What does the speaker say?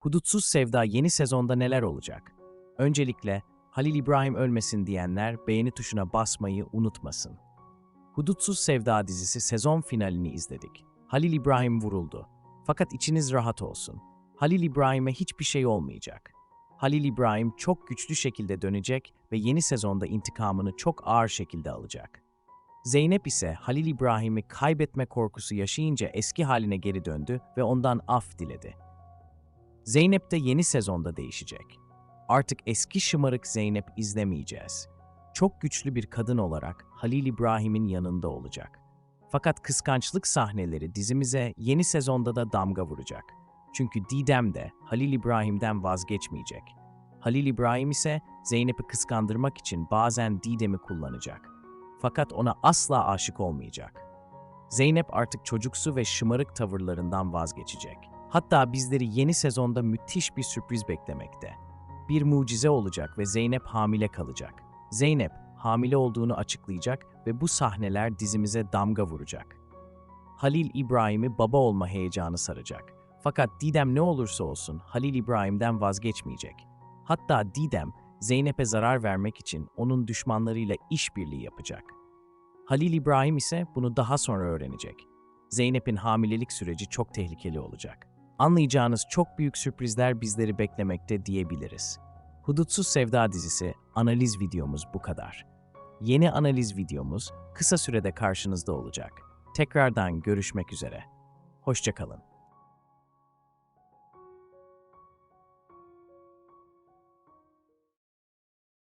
Hudutsuz Sevda yeni sezonda neler olacak? Öncelikle Halil İbrahim ölmesin diyenler beğeni tuşuna basmayı unutmasın. Hudutsuz Sevda dizisi sezon finalini izledik. Halil İbrahim vuruldu. Fakat içiniz rahat olsun. Halil İbrahim'e hiçbir şey olmayacak. Halil İbrahim çok güçlü şekilde dönecek ve yeni sezonda intikamını çok ağır şekilde alacak. Zeynep ise Halil İbrahim'i kaybetme korkusu yaşayınca eski haline geri döndü ve ondan af diledi. Zeynep de yeni sezonda değişecek. Artık eski şımarık Zeynep izlemeyeceğiz. Çok güçlü bir kadın olarak Halil İbrahim'in yanında olacak. Fakat kıskançlık sahneleri dizimize yeni sezonda da damga vuracak. Çünkü Didem de Halil İbrahim'den vazgeçmeyecek. Halil İbrahim ise Zeynep'i kıskandırmak için bazen Didem'i kullanacak. Fakat ona asla aşık olmayacak. Zeynep artık çocuksu ve şımarık tavırlarından vazgeçecek. Hatta bizleri yeni sezonda müthiş bir sürpriz beklemekte. Bir mucize olacak ve Zeynep hamile kalacak. Zeynep hamile olduğunu açıklayacak ve bu sahneler dizimize damga vuracak. Halil İbrahim'i baba olma heyecanı saracak. Fakat Didem ne olursa olsun Halil İbrahim'den vazgeçmeyecek. Hatta Didem Zeynep'e zarar vermek için onun düşmanlarıyla işbirliği yapacak. Halil İbrahim ise bunu daha sonra öğrenecek. Zeynep'in hamilelik süreci çok tehlikeli olacak. Anlayacağınız çok büyük sürprizler bizleri beklemekte diyebiliriz. Hudutsuz Sevda dizisi analiz videomuz bu kadar. Yeni analiz videomuz kısa sürede karşınızda olacak. Tekrardan görüşmek üzere. Hoşçakalın.